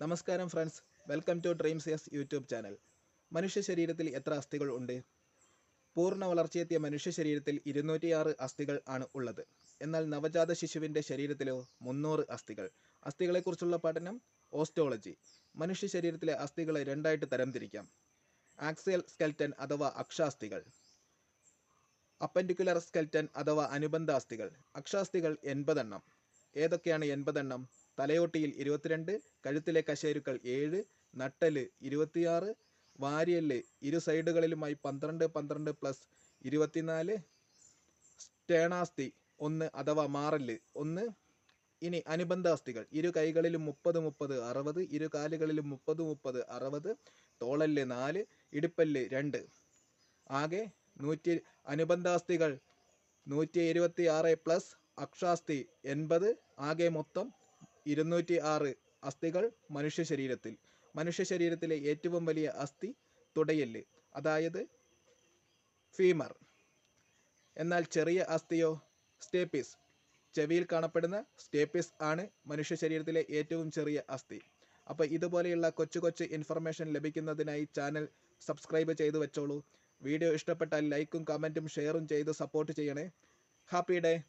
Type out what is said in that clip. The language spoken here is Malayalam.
നമസ്കാരം friends. Welcome to dreams yes YouTube channel. മനുഷ്യ ശരീരത്തിൽ എത്ര അസ്ഥികൾ ഉണ്ട്? പൂർണ വളർച്ചയെത്തിയ മനുഷ്യ ശരീരത്തിൽ ഇരുന്നൂറ്റിയാറ് അസ്ഥികൾ ആണ് ഉള്ളത്. എന്നാൽ നവജാത ശിശുവിന്റെ ശരീരത്തിലോ മുന്നൂറ് അസ്ഥികൾ. അസ്ഥികളെക്കുറിച്ചുള്ള പഠനം ഓസ്റ്റോളജി മനുഷ്യ ശരീരത്തിലെ അസ്ഥികളെ രണ്ടായിട്ട് തരംതിരിക്കാം. ആക്സിയൽ സ്കെൽറ്റൻ അഥവാ അക്ഷാസ്ഥികൾ. അപ്പൻഡിക്കുലർ സ്കെൽറ്റൻ അഥവാ അനുബന്ധ അസ്ഥികൾ. അക്ഷാസ്ഥികൾ എൺപതെണ്ണം. ഏതൊക്കെയാണ് എൺപതെണ്ണം? തലയോട്ടിയിൽ ഇരുപത്തിരണ്ട് കഴുത്തിലെ കശേരുക്കൾ ഏഴ് നട്ടൽ ഇരുപത്തിയാറ് വാരിയൽ ഇരു സൈഡുകളിലുമായി പന്ത്രണ്ട് പന്ത്രണ്ട് പ്ലസ് ഇരുപത്തിനാല് സ്റ്റേണാസ്തി ഒന്ന് അഥവാ മാറൽ ഒന്ന് ഇനി അനുബന്ധ അസ്ഥികൾ ഇരു കൈകളിലും മുപ്പത് മുപ്പത് അറുപത് ഇരു കാലുകളിലും മുപ്പത് മുപ്പത് അറുപത് തോളൽ നാല് ഇടുപ്പല്ല് രണ്ട്. ആകെ നൂറ്റി അനുബന്ധാസ്ഥികൾ നൂറ്റി ഇരുപത്തി ആറ് പ്ലസ് അക്ഷാസ്തി എൺപത് ആകെ മൊത്തം ഇരുന്നൂറ്റി ആറ് അസ്ഥികൾ മനുഷ്യ ശരീരത്തിൽ. മനുഷ്യ ശരീരത്തിലെ ഏറ്റവും വലിയ അസ്ഥി തുടയൽ അതായത് ഫീമർ. എന്നാൽ ചെറിയ അസ്ഥിയോ സ്റ്റേപ്പിസ്? ചെവിയിൽ കാണപ്പെടുന്ന സ്റ്റേപ്പിസ് ആണ് മനുഷ്യ ശരീരത്തിലെ ഏറ്റവും ചെറിയ അസ്ഥി. അപ്പോൾ ഇതുപോലെയുള്ള കൊച്ചു കൊച്ചു ഇൻഫർമേഷൻ ലഭിക്കുന്നതിനായി ചാനൽ സബ്സ്ക്രൈബ് ചെയ്തു വെച്ചോളൂ. വീഡിയോ ഇഷ്ടപ്പെട്ടാൽ ലൈക്കും കമന്റും ഷെയറും ചെയ്ത് സപ്പോർട്ട് ചെയ്യണേ. Happy day